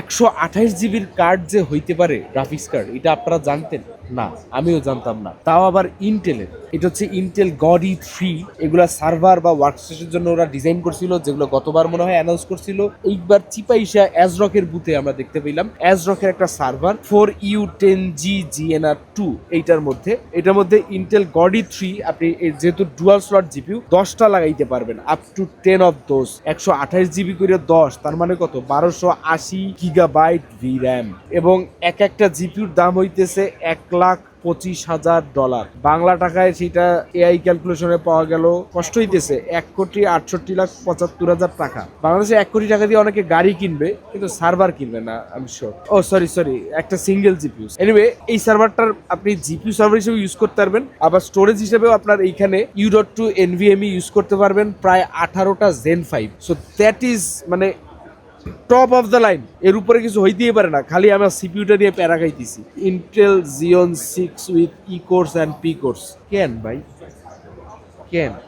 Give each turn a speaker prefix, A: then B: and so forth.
A: একশো আঠাশ জিবির কার্ড যে হইতে পারে গ্রাফিক্স কার্ড, এটা আপনারা জানতেন? না, আমিও জানতাম না। তাও আবার ইন্টেলের এটা হচ্ছে ইন্টেল গডি থ্রি এগুলা সার্ভার বা ওয়ার্কস্টেশনের জন্য ওরা ডিজাইন করছিল, যেগুলো গতবার মনে হয় অ্যানাউন্স করছিল। এইবার চিপাইশা অ্যাজরকের বুথে আমরা দেখতে পেলাম। অ্যাজরকের একটা server four U ten G GNR two এইটার মধ্যে। এটার মধ্যে ইন্টেল গডি থ্রি আপনি যেহেতু ডুয়াল স্লট জিপিউ দশটা লাগাইতে পারবেন up to ten of those একশো আঠাশ জিবি করে দশ, তার মানে কত? বারোশো আশি গিগাবাইট ভি র্যাম এবং এক একটা জিপিউর দাম হইতেছে এক লাখ পঁচিশ হাজার ডলার। বাংলা টাকায় সেটা এআই ক্যালকুলেশনে পাওয়া গেল, কষ্ট হইতেছে এক কোটি আটষট্টি লাখ পঁচাত্তর হাজার টাকা। বাংলাদেশে এক কোটি টাকা দিয়ে অনেকে গাড়ি কিনবে, কিন্তু সার্ভার কিনবে না, আমি শিওর ও সরি সরি একটা সিঙ্গেল জিপিউ এনিওয়ে এই সার্ভারটার আপনি জিপিউ সার্ভার হিসেবে ইউজ করতে পারবেন, আবার স্টোরেজ হিসেবেও আপনার এইখানে U dot two NVMe use করতে পারবেন, প্রায় আঠারোটা Gen five so that is মানে টপ অফ দ্য লাইন এর উপরে কিছু হইতেই পারে না। খালি আমার সিপিউটা নিয়ে প্যারা খাইতেছি। Intel Xeon six with E cores and P cores কেন ভাই? কেন?